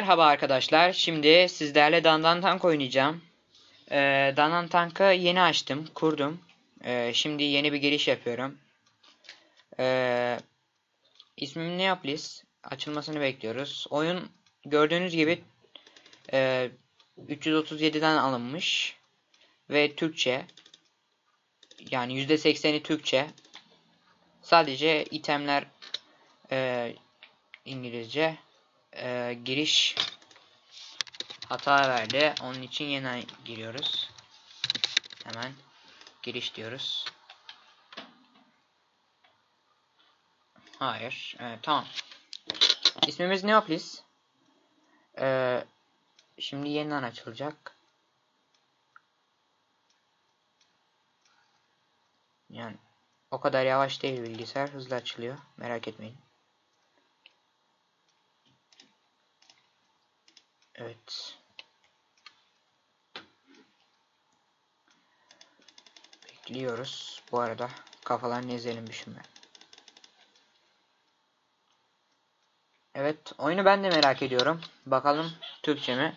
Merhaba arkadaşlar. Şimdi sizlerle Dandan Tank oynayacağım. Ee, Dandan Tank'ı yeni açtım, kurdum. Ee, şimdi yeni bir giriş yapıyorum. Ee, ismim Neapolis. Açılmasını bekliyoruz. Oyun gördüğünüz gibi e, 337'den alınmış ve Türkçe. Yani %80'i Türkçe. Sadece itemler e, İngilizce e, giriş hata verdi. Onun için yeniden giriyoruz. Hemen giriş diyoruz. Hayır. Evet, tamam. İsmimiz Neoplis. Ee, şimdi yeniden açılacak. Yani o kadar yavaş değil bilgisayar. Hızlı açılıyor. Merak etmeyin. Evet. Bekliyoruz. Bu arada kafalarını ezelim düşünme. Evet. Oyunu ben de merak ediyorum. Bakalım Türkçe mi?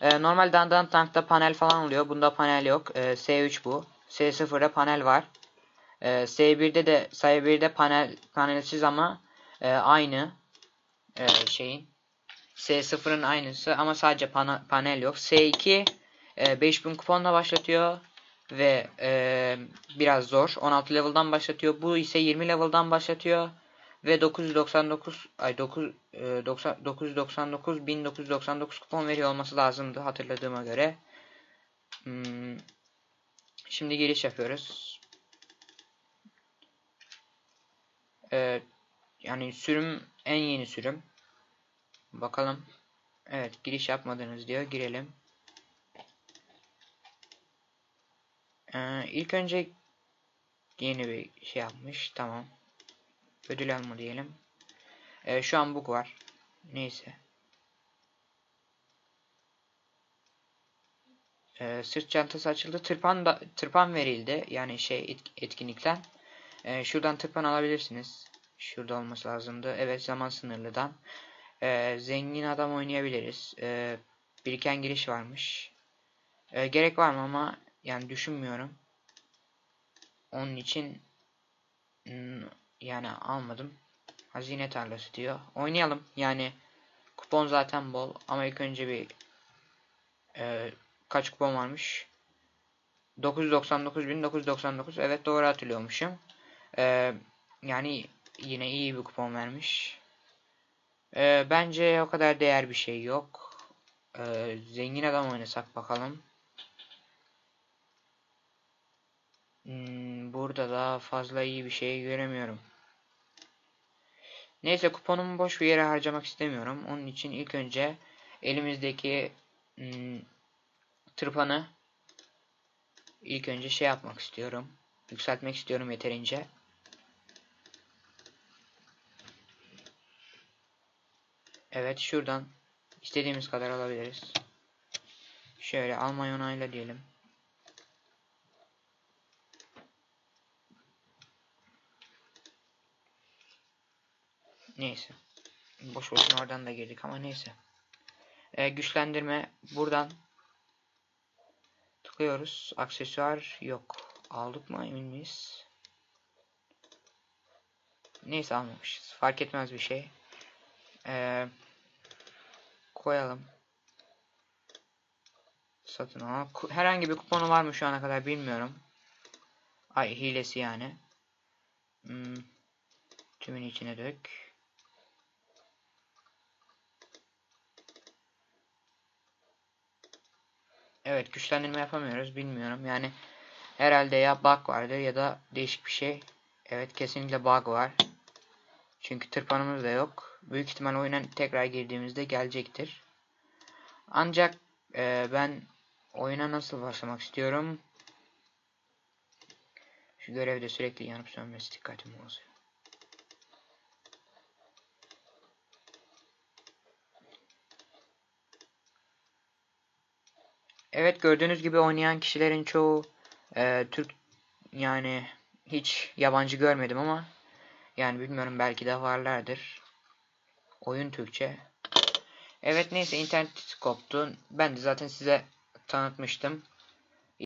Ee, normal Dandan Tank'ta panel falan oluyor. Bunda panel yok. Ee, S3 bu. S0'da panel var. Ee, S1'de de sayı 1'de panel panelsiz ama e, aynı e, şeyin S0'ın aynısı ama sadece pana panel yok. S2 e, 5000 kuponla başlatıyor ve e, biraz zor. 16 level'dan başlatıyor. Bu ise 20 level'dan başlatıyor ve 999 ay 9 e, 90, 999 1999 kupon veriyor olması lazımdı hatırladığıma göre. Hmm, şimdi giriş yapıyoruz. Ee, yani sürüm en yeni sürüm. Bakalım. Evet giriş yapmadınız diyor. Girelim. Ee, ilk önce yeni bir şey yapmış. Tamam. Ödül alma diyelim. Ee, şu an bug var. Neyse. Ee, sırt çantası açıldı. Tırpan da tırpan verildi. Yani şey etkinlikten. Ee, şuradan tırpan alabilirsiniz. Şurada olması lazımdı. Evet zaman sınırlıdan. Ee, zengin adam oynayabiliriz. Ee, biriken giriş varmış. Ee, gerek var mı ama yani düşünmüyorum. Onun için hmm, yani almadım. Hazine tarlası diyor. Oynayalım. Yani kupon zaten bol ama ilk önce bir e, kaç kupon varmış? 999.999 evet doğru hatırlıyormuşum. Ee, yani yine iyi bir kupon vermiş. Ee, bence o kadar değer bir şey yok. Ee, zengin adam oynasak bakalım. Hmm, burada da fazla iyi bir şey göremiyorum. Neyse kuponumu boş bir yere harcamak istemiyorum. Onun için ilk önce elimizdeki hmm, tırpanı ilk önce şey yapmak istiyorum. Yükseltmek istiyorum yeterince. Evet şuradan istediğimiz kadar alabiliriz. Şöyle Almanya onayla diyelim. Neyse. Boş boşuna oradan da girdik ama neyse. Ee, güçlendirme buradan tıklıyoruz. Aksesuar yok. Aldık mı emin miyiz? Neyse almamışız. Fark etmez bir şey. Ee, koyalım. Satın al. Herhangi bir kuponu var mı şu ana kadar bilmiyorum. Ay hilesi yani. Hmm. Tümün içine dök. Evet güçlendirme yapamıyoruz bilmiyorum. Yani herhalde ya bug vardır ya da değişik bir şey. Evet kesinlikle bug var. Çünkü tırpanımız da yok büyük ihtimal oyuna tekrar girdiğimizde gelecektir. Ancak e, ben oyuna nasıl başlamak istiyorum? Şu görevde sürekli yanıp sönmesi dikkatimi bozuyor. Evet gördüğünüz gibi oynayan kişilerin çoğu e, Türk yani hiç yabancı görmedim ama yani bilmiyorum belki de varlardır. Oyun Türkçe. Evet neyse internet koptu. Ben de zaten size tanıtmıştım.